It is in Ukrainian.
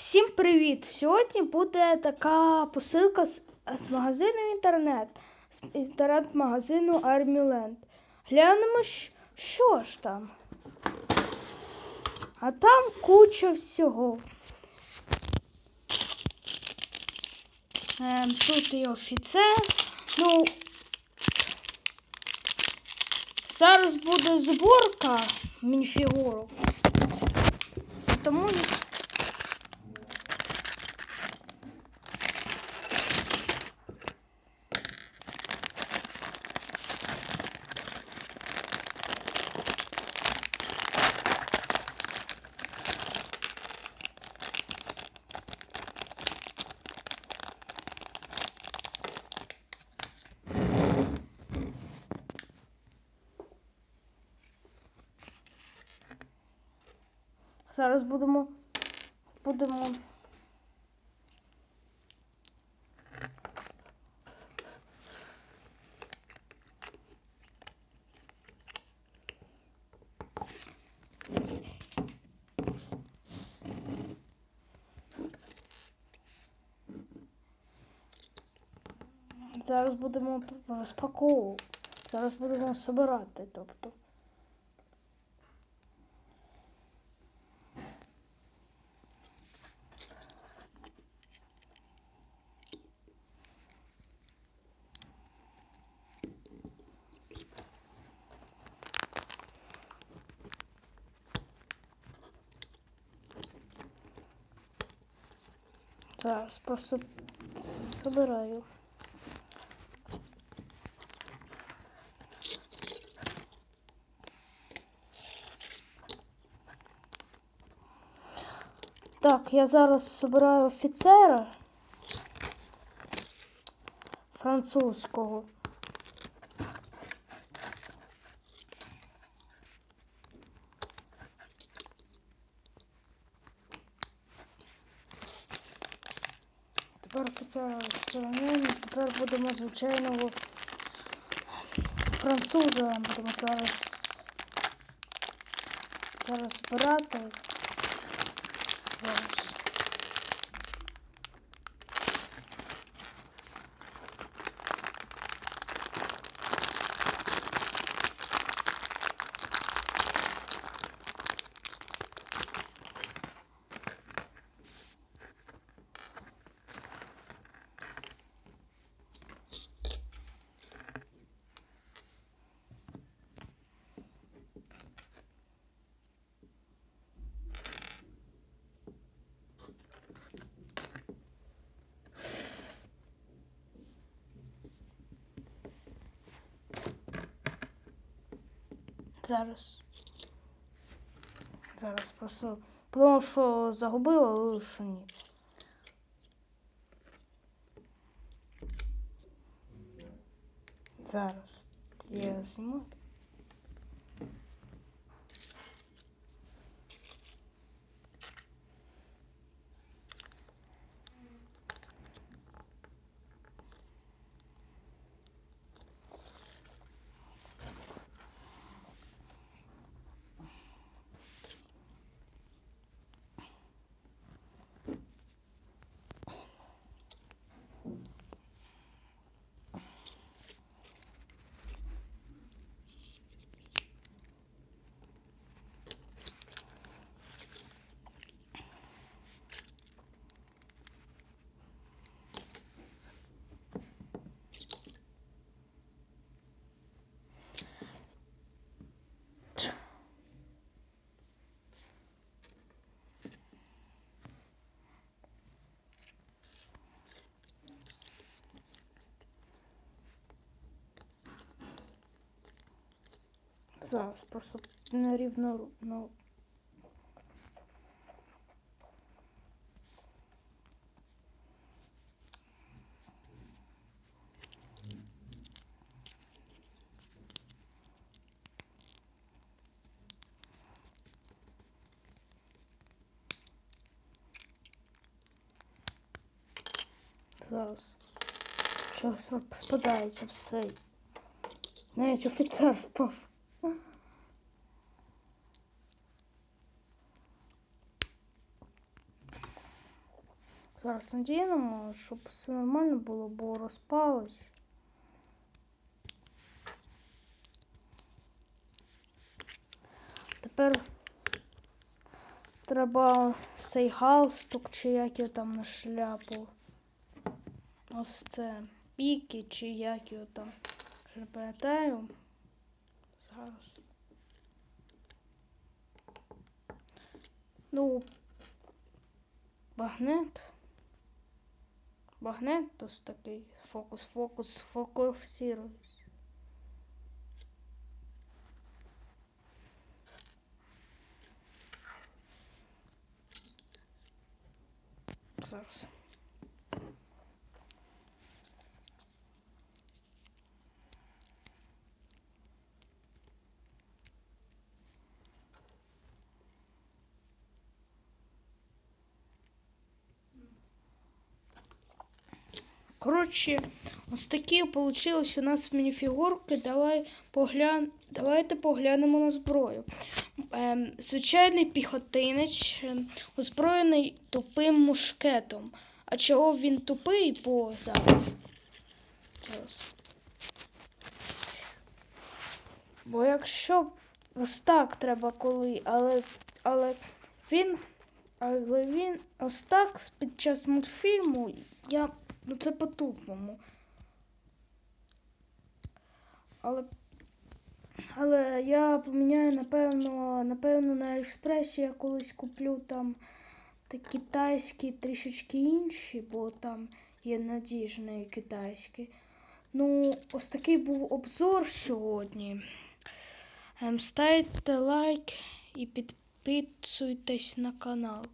Всім привіт! Сьогодні буде така посилка з, з магазину інтернет, з інтернет-магазину Armyland. Глянемо, що ж там. А там куча всього. Ем, тут і офіцер. Ну, зараз буде зборка мініфігурок. Тому Зараз будемо. Будемо. Зараз будемо розпаковувати. Зараз будемо збирати, тобто. Зараз просто собираю. Так, я зараз собираю офіцера французького. Тепер офіцера тепер будемо звичайного француза будемо зараз зараз збирати. Зараз. Зараз. Зараз просто. Тому що загубила, але що ні. Зараз. Я зніму. Зараз просто нерівно ру- ну. Зараз. Щось спадається все. Навіть офіцер впав. Зараз надіємо, щоб все нормально було, бо розпалось. Тепер треба цей галстук, чи як його там на шляпу. Ось це піки, чи як його там. Вже пам'ятаю. Зараз. Ну, багнет. Багнет ось такий. Фокус, фокус, фокусируюсь. Зараз. Коротше, ось такі получились у нас мініфігурки. Давай поглян... Давайте поглянемо на зброю. Ем, звичайний піхотинець, ем, озброєний тупим мушкетом. А чого він тупий, бо зараз. Зараз. Бо якщо ось так треба коли, але, але він. Але він ось так під час мультфільму я. Ну це по-тупому. Але. Але я поміняю, напевно, напевно, на Аліекспресі я колись куплю там та китайські трішечки інші, бо там є надіжний китайський. Ну, ось такий був обзор сьогодні. Ем, Ставте лайк і підписуйтесь на канал.